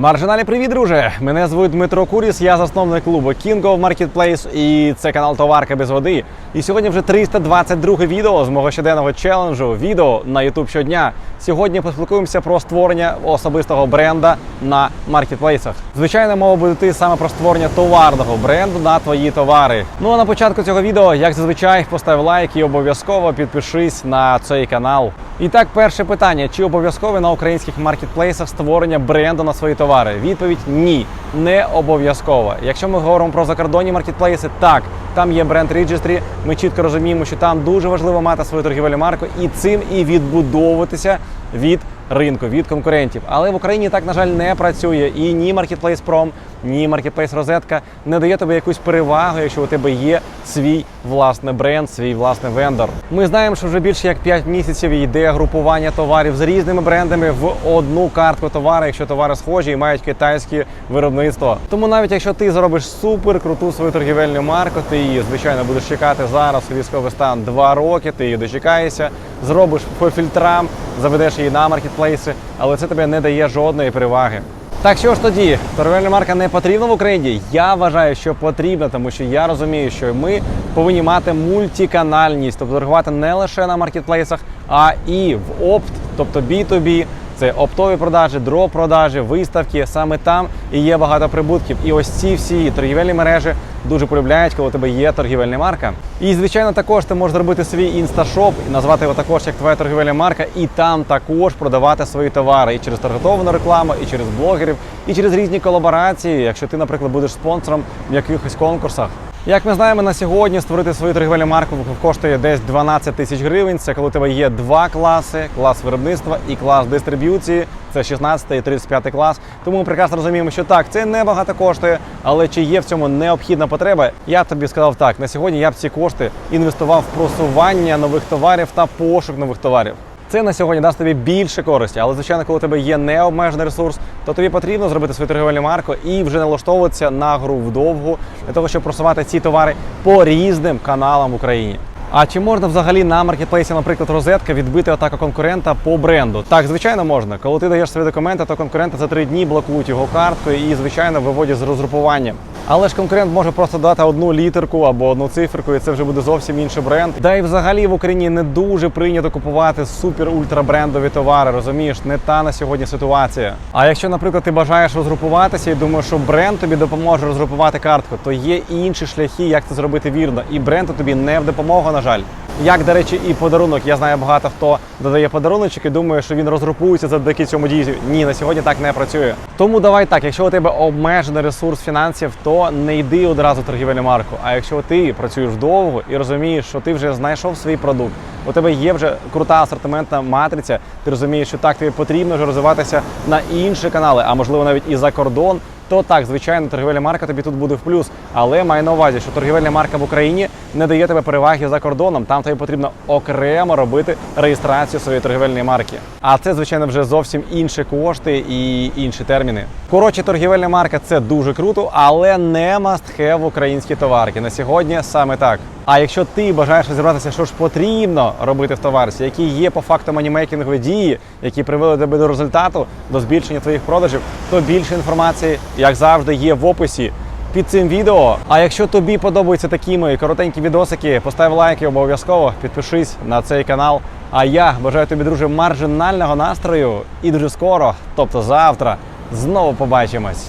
Маржинальний привіт, друже! Мене звуть Дмитро Куріс, я засновник клубу King of Marketplace і це канал Товарка без води. І сьогодні вже 322 відео з мого щоденного челенджу. Відео на YouTube щодня. Сьогодні поспілкуємося про створення особистого бренда на маркетплейсах. Звичайно, мова буде йти саме про створення товарного бренду на твої товари. Ну а на початку цього відео, як зазвичай, постав лайк і обов'язково підпишись на цей канал. І так, перше питання: чи обов'язкове на українських маркетплейсах створення бренду на свої товари? Відповідь ні, не обов'язково. Якщо ми говоримо про закордонні маркетплейси, так там є бренд Registry, Ми чітко розуміємо, що там дуже важливо мати свою торгівельну марку і цим і відбудовуватися від ринку, від конкурентів. Але в Україні так, на жаль, не працює. І ні Marketplace Prom, ні Marketplace Розетка не дає тобі якусь перевагу, якщо у тебе є свій власний бренд, свій власний вендор. Ми знаємо, що вже більше як 5 місяців йде групування товарів з різними брендами в одну картку товару, якщо товари схожі і мають китайське виробництво. Тому навіть якщо ти зробиш супер круту свою торгівельну марку, ти її звичайно будеш чекати зараз у військовий стан 2 роки. Ти її дочекаєшся, зробиш по фільтрам, заведеш її на маркетплейси, але це тобі не дає жодної переваги. Так що ж тоді, торговельна марка не потрібна в Україні? Я вважаю, що потрібна, тому що я розумію, що ми повинні мати мультиканальність, тобто торгувати не лише на маркетплейсах, а і в опт, тобто B2B. Це оптові продажі, дроп продажі, виставки. Саме там і є багато прибутків. І ось ці всі торгівельні мережі дуже полюбляють, коли у тебе є торгівельна марка. І звичайно, також ти можеш зробити свій інсташоп назвати його також як твоя торгівельна марка, і там також продавати свої товари і через таргетовану рекламу, і через блогерів, і через різні колаборації, якщо ти, наприклад, будеш спонсором в якихось конкурсах. Як ми знаємо, на сьогодні створити свою торгівельну марку коштує десь 12 тисяч гривень. Це коли у тебе є два класи: клас виробництва і клас дистриб'юції. Це 16 і 35 клас. Тому ми прекрасно розуміємо, що так, це не багато коштує, але чи є в цьому необхідна потреба? Я тобі сказав так: на сьогодні я б ці кошти інвестував в просування нових товарів та пошук нових товарів. Це на сьогодні дасть тобі більше користі, але звичайно, коли у тебе є необмежений ресурс, то тобі потрібно зробити свою торгівельну марку і вже налаштовуватися на гру вдовгу для того, щоб просувати ці товари по різним каналам в Україні. А чи можна взагалі на маркетплейсі, наприклад, розетка відбити атаку конкурента по бренду? Так, звичайно, можна. Коли ти даєш свої документи, то конкуренти за три дні блокують його карткою і, звичайно, виводять з розгрупування. Але ж конкурент може просто дати одну літерку або одну циферку, і це вже буде зовсім інший бренд. Да і взагалі в Україні не дуже прийнято купувати супер ультрабрендові товари. Розумієш, не та на сьогодні ситуація. А якщо, наприклад, ти бажаєш розгрупуватися і думаєш, що бренд тобі допоможе розгрупувати картку, то є інші шляхи, як це зробити вірно. І бренд тобі не в допомогу, на жаль. Як, до речі, і подарунок. Я знаю багато хто додає подаруночок і думає, що він розгрупується завдяки цьому дійстві. Ні, на сьогодні так не працює. Тому давай так, якщо у тебе обмежений ресурс фінансів, то не йди одразу торгівельну марку. А якщо ти працюєш довго і розумієш, що ти вже знайшов свій продукт, у тебе є вже крута асортиментна матриця, ти розумієш, що так тобі потрібно вже розвиватися на інші канали, а можливо навіть і за кордон то так, звичайно, торгівельна марка тобі тут буде в плюс. Але май на увазі, що торгівельна марка в Україні не дає тебе переваги за кордоном. Там тобі потрібно окремо робити реєстрацію своєї торгівельної марки. А це, звичайно, вже зовсім інші кошти і інші терміни. Коротше, торгівельна марка це дуже круто, але не must-have українські товарки. На сьогодні саме так. А якщо ти бажаєш розібратися, що ж потрібно робити в товарці, які є по факту манімейкінгові дії, які привели тебе до результату, до збільшення твоїх продажів, то більше інформації, як завжди, є в описі під цим відео. А якщо тобі подобаються такі мої коротенькі відосики, постав лайк і обов'язково підпишись на цей канал. А я бажаю тобі, друже, маржинального настрою і дуже скоро, тобто завтра, знову побачимось.